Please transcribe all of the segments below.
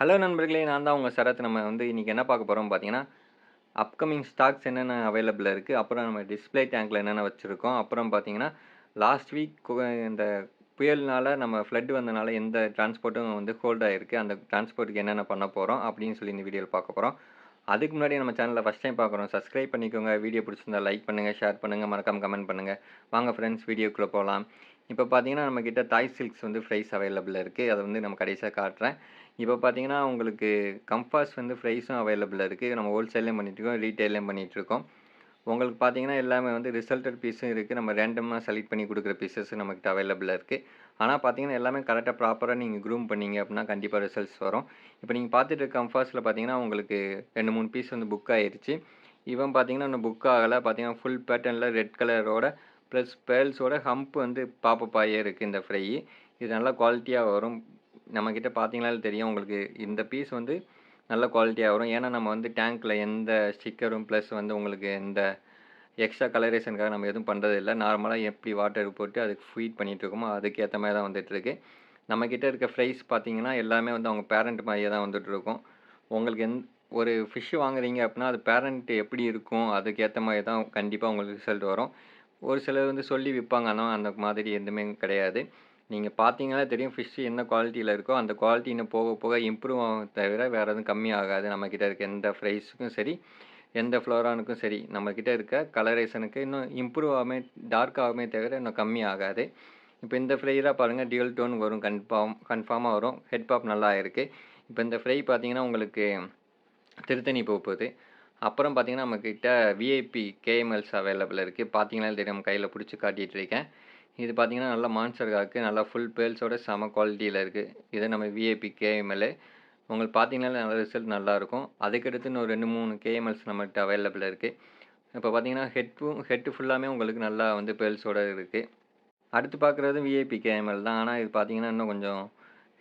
Hello நண்பர்களே நான் தான் உங்கள் சரத். நம்ம வந்து இன்றைக்கி என்ன பார்க்க போகிறோம் பார்த்தீங்கன்னா அப்கமிங் ஸ்டாக்ஸ் என்னென்ன அவைலபிள் இருக்குது அப்புறம் நம்ம டிஸ்ப்ளே டேங்க்கில் என்னென்ன வச்சுருக்கோம் அப்புறம் பார்த்தீங்கன்னா லாஸ்ட் வீக் இந்த புயல்னால் நம்ம ஃப்ளட் வந்தனால எந்த டிரான்ஸ்போர்ட்டும் வந்து ஹோல்ட் ஆகிருக்கு அந்த டிரான்ஸ்போர்ட்டுக்கு என்னென்ன பண்ண போகிறோம் அப்படின்னு சொல்லி இந்த வீடியோவில் பார்க்க போகிறோம் அதுக்கு முன்னாடி நம்ம சேனலில் ஃபஸ்ட் டைம் பார்க்குறோம் சப்ஸ்கிரைப் பண்ணிக்கோங்க. வீடியோ பிடிச்சிருந்தா லைக் பண்ணுங்கள் ஷேர் பண்ணுங்கள் மறக்காம கமெண்ட் பண்ணுங்கள் வாங்க ஃப்ரெண்ட்ஸ் வீடியோக்குள்ளே போகலாம். இப்போ பார்த்தீங்கன்னா நம்மக்கிட்ட தாய் சில்க்ஸ் வந்து ஃப்ரைஸ் அவைலபிள் இருக்குது அதை வந்து நம்ம கடைசியாக காட்டுறேன். இப்போ பார்த்தீங்கன்னா உங்களுக்கு கம்ஃபாஸ் வந்து ப்ரைஸும் அவைலபிளாக இருக்குது நம்ம ஹோல்சேல்லையும் பண்ணிகிட்ருக்கோம் ரீட்டெயிலையும் பண்ணிகிட்ருக்கோம் உங்களுக்கு பார்த்தீங்கன்னா எல்லாமே வந்து ரிசல்டட் பீஸும் இருக்குது நம்ம ரேண்டமாக செலக்ட் பண்ணி கொடுக்குற பீசஸ் நம்மக்கிட்ட அவைலபிளாக இருக்குது ஆனால் பார்த்தீங்கன்னா எல்லாமே கரெக்டாக ப்ராப்பராக நீங்கள் க்ரூம் பண்ணீங்க அப்படின்னா கண்டிப்பாக ரிசல்ட்ஸ் வரும். இப்போ நீங்கள் பார்த்துட்டு இருக்க கம்ஃபாஸில் பார்த்தீங்கன்னா உங்களுக்கு ரெண்டு மூணு பீஸ் வந்து புக் ஆயிருச்சு. இவன் பார்த்தீங்கன்னா இன்னும் புக் ஆகலை. பார்த்தீங்கன்னா ஃபுல் பேட்டர்னில் ரெட் கலரோட ப்ளஸ் பேர்ல்ஸோட ஹம்ப் வந்து பாப்பப்பாயே இருக்குது இந்த ஃப்ரை இது நல்லா குவாலிட்டியாக வரும். நம்மக்கிட்ட பார்த்தீங்களா தெரியும். உங்களுக்கு இந்த பீஸ் வந்து நல்ல குவாலிட்டியாக வரும். ஏன்னா நம்ம வந்து டேங்க்கில் எந்த ஸ்டிக்கரும் ப்ளஸ் வந்து உங்களுக்கு எந்த எக்ஸ்ட்ரா கலரேஷனுக்காக நம்ம எதுவும் பண்ணுறது இல்லை நார்மலாக எப்படி வாட்டர் போட்டு அதுக்கு ஃபீட் பண்ணிகிட்டு இருக்கோமோ அதுக்கேற்ற மாதிரி தான் வந்துட்டுருக்கு நம்மக்கிட்ட இருக்க ஃப்ரைஸ் பார்த்தீங்கன்னா எல்லாமே வந்து அவங்க பேரண்ட் மாதிரியே தான் வந்துட்டுருக்கும் உங்களுக்கு எந் ஒரு ஃபிஷ்ஷு வாங்குறீங்க அப்படின்னா அது பேரண்ட் எப்படி இருக்கும் அதுக்கேற்ற மாதிரி தான் கண்டிப்பாக உங்களுக்கு ரிசல்ட் வரும். ஒரு சிலர் வந்து சொல்லி விற்பாங்க ஆனால் அந்த மாதிரி எதுவுமே கிடையாது. நீங்கள் பார்த்தீங்கன்னா தெரியும் ஃபிஷ்ஷு என்ன குவாலிட்டியில் இருக்கோ அந்த குவாலிட்டி இன்னும் போக போக இம்ப்ரூவ் ஆகும் தவிர வேறு எதுவும் கம்மி ஆகாது. நம்மக்கிட்ட இருக்க எந்த ஃப்ரைஸுக்கும் சரி எந்த ஃப்ளோரானுக்கும் சரி நம்மக்கிட்ட இருக்க கலரேஷனுக்கு இன்னும் இம்ப்ரூவ் ஆகாமே டார்க் ஆகுமே தவிர இன்னும் கம்மி ஆகாது. இப்போ இந்த ஃப்ரைலாம் பாருங்கள் டியூல் டோன் வரும் கன்ஃபார்ம் கன்ஃபார்மாக வரும். ஹெட் பாப் நல்லா இருக்குது இப்போ இந்த ஃப்ரை பார்த்தீங்கன்னா உங்களுக்கு திருத்தணி போக போகுது. அப்புறம் பார்த்தீங்கன்னா நம்மக்கிட்ட விஐபி கேஎம்எல்ஸ் அவைலபிள் இருக்குது பார்த்தீங்கன்னா தெரியும் கையில் பிடிச்சி காட்டிகிட்டு இருக்கேன். இது பார்த்தீங்கன்னா நல்லா மான்சர்காக்கு நல்லா ஃபுல் பேல்ஸோட செம குவாலிட்டியில் இருக்குது இது நம்ம விஐபி கேஎம்எல்ஏ உங்களுக்கு பார்த்தீங்கன்னா நல்ல ரிசல்ட் நல்லாயிருக்கும் அதுக்கடுத்து இன்னும் ரெண்டு மூணு கேஎம்எல்ஸ் நம்மகிட்ட அவைலபிள் இருக்குது இப்போ பார்த்தீங்கன்னா ஹெட்டும் ஹெட்டு ஃபுல்லாமே உங்களுக்கு நல்லா வந்து பேல்ஸோட இருக்குது அடுத்து பார்க்குறது விஐபி கேஎம்எல் தான். ஆனால் இது பார்த்தீங்கன்னா இன்னும் கொஞ்சம்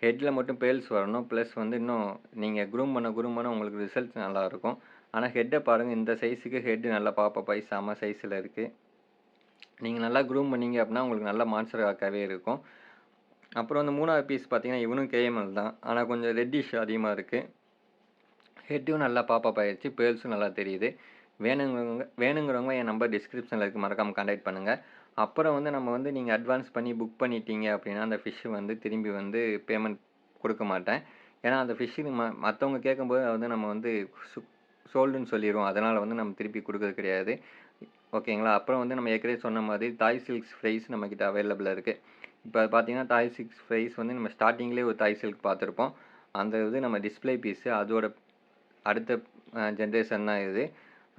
ஹெட்டில் மட்டும் பேல்ஸ் வரணும். ப்ளஸ் வந்து இன்னும் நீங்கள் க்ரூம் பண்ண க்ரூம் பண்ண உங்களுக்கு ரிசல்ட்ஸ் நல்லாயிருக்கும். ஆனால் ஹெட்டை பாருங்கள் இந்த சைஸுக்கு ஹெட்டு நல்லா பாப்பப்பாய் செம சைஸில் இருக்குது நீங்கள் நல்லா க்ரூம் பண்ணீங்க அப்படின்னா உங்களுக்கு நல்ல மான்சர் காக்காவே இருக்கும். அப்புறம் அந்த மூணாவது பீஸ் பார்த்தீங்கன்னா இவனும் கேஎம்எல் தான். ஆனால் கொஞ்சம் ரெட்டிஷ் அதிகமாக இருக்குது ஹெட்டும் நல்லா பாப்பா ஆயிடுச்சு பேர்ல்ஸும் நல்லா தெரியுது. வேணுங்கிறவங்க வேணுங்கிறவங்க என் நம்பர் டிஸ்கிரிப்ஷனில் இருக்குது மறக்காமல் கான்டாக்ட் பண்ணுங்கள் அப்புறம் வந்து நம்ம வந்து நீங்கள் அட்வான்ஸ் பண்ணி புக் பண்ணிட்டீங்க அப்படின்னா அந்த ஃபிஷ்ஷு வந்து திரும்பி வந்து பேமெண்ட் கொடுக்க மாட்டேன். ஏன்னா அந்த ஃபிஷ்ஷு ம மற்றவங்க கேட்கும்போது வந்து நம்ம வந்து சு சோல்டுன்னு சொல்லிடுவோம். அதனால் வந்து நம்ம திருப்பி கொடுக்கறது கிடையாது. ஓகேங்களா? அப்புறம் வந்து நம்ம ஏற்கனவே சொன்ன மாதிரி தாய் சில்க்ஸ் ஃப்ரைஸ் நம்மக்கிட்ட அவைலபிளாக இருக்குது இப்போ பார்த்தீங்கன்னா தாய் சில்க்ஸ் ஃப்ரைஸ் வந்து நம்ம ஸ்டார்டிங்லேயே ஒரு தாய் சில்க் பார்த்துருப்போம். அந்த இது நம்ம டிஸ்பிளே பீஸு அதோட அடுத்த ஜென்ரேஷன் தான் இது.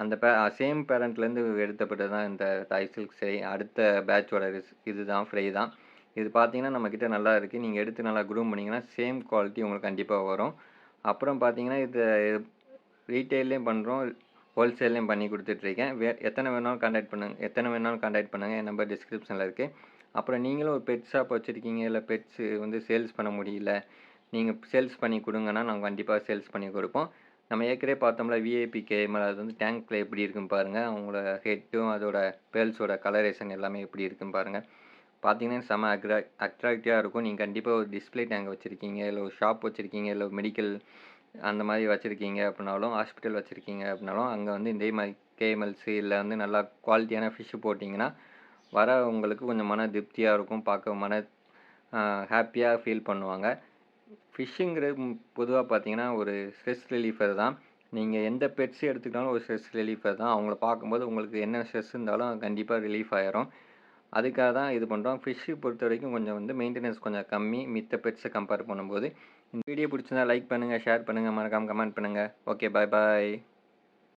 அந்த பே சேம் பேரண்ட்லேருந்து எடுத்தப்பட்டது தான் இந்த தாய் சில்க் ஃப்ரை அடுத்த பேட்சோட இது தான் ஃப்ரை தான். இது பார்த்தீங்கன்னா நம்மக்கிட்ட நல்லா இருக்குது நீங்கள் எடுத்து நல்லா க்ரூம் பண்ணிங்கன்னா சேம் குவாலிட்டி உங்களுக்கு கண்டிப்பாக வரும். அப்புறம் பார்த்தீங்கன்னா இது ரீட்டெயிலையும் பண்ணுறோம் ஹோல்சேல்லையும் பண்ணி கொடுத்துட்ருக்கேன். வே எத்தனை வேணாலும் கான்டாக்ட் பண்ணுங்கள் எத்தனை வேணாலும் கான்டாக்ட் பண்ணுங்கள் என் நம்பர் டிஸ்கிரிப்ஷனில் இருக்குது அப்புறம் நீங்களும் ஒரு பெட் ஷாப் வச்சுருக்கீங்க இல்லை பெட்ஸு வந்து சேல்ஸ் பண்ண முடியல நீங்கள் சேல்ஸ் பண்ணி கொடுங்கன்னா நாங்கள் கண்டிப்பாக சேல்ஸ் பண்ணி கொடுப்போம். நம்ம ஏற்கனவே பார்த்தோம்ல விஐபி கேஎம்எல் அது வந்து டேங்க்கில் எப்படி இருக்குன்னு பாருங்கள் அவங்களோட ஹெட்டும் அதோட பேர்ல்ஸோட கலரேஷன் எல்லாமே எப்படி இருக்குன்னு பாருங்கள் பார்த்தீங்கன்னா செம அக்ரா அட்ராக்டிவாக இருக்கும். நீங்கள் கண்டிப்பாக ஒரு டிஸ்பிளே டேங்க் வச்சுருக்கீங்க இல்லை ஒரு ஷாப் வச்சுருக்கீங்க இல்லை மெடிக்கல் அந்த மாதிரி வச்சுருக்கீங்க அப்படின்னாலும் ஹாஸ்பிட்டல் வச்சுருக்கீங்க அப்படின்னாலும் அங்கே வந்து இதே மாதிரி கேஎம்எல்ஸு இல்லை வந்து நல்லா குவாலிட்டியான ஃபிஷ்ஷு போட்டிங்கன்னா வர உங்களுக்கு கொஞ்சம் மன திருப்தியாக இருக்கும். பார்க்க மன ஹாப்பியாக ஃபீல் பண்ணுவாங்க. ஃபிஷ்ஷுங்கிறது பொதுவாக பார்த்தீங்கன்னா ஒரு ஸ்ட்ரெஸ் ரிலீஃபர் தான். நீங்கள் எந்த பெட்ஸ் எடுத்துக்கிட்டாலும் ஒரு ஸ்ட்ரெஸ் ரிலீஃபர் தான். அவங்கள பார்க்கும்போது உங்களுக்கு என்ன ஸ்ட்ரெஸ் இருந்தாலும் கண்டிப்பாக ரிலீஃப் ஆயிரும். அதுக்காக தான் இது பண்ணுறோம் ஃபிஷ்ஷு பொறுத்த வரைக்கும் கொஞ்சம் வந்து மெயின்டெனன்ஸ் கொஞ்சம் கம்மி மித்த பெட்ஸை கம்பேர் பண்ணும்போது. இந்த வீடியோ பிடிச்சிருந்தா லைக் பண்ணுங்கள் ஷேர் பண்ணுங்கள் மறக்காமல் கமெண்ட் பண்ணுங்கள் ஓகே பாய் பாய்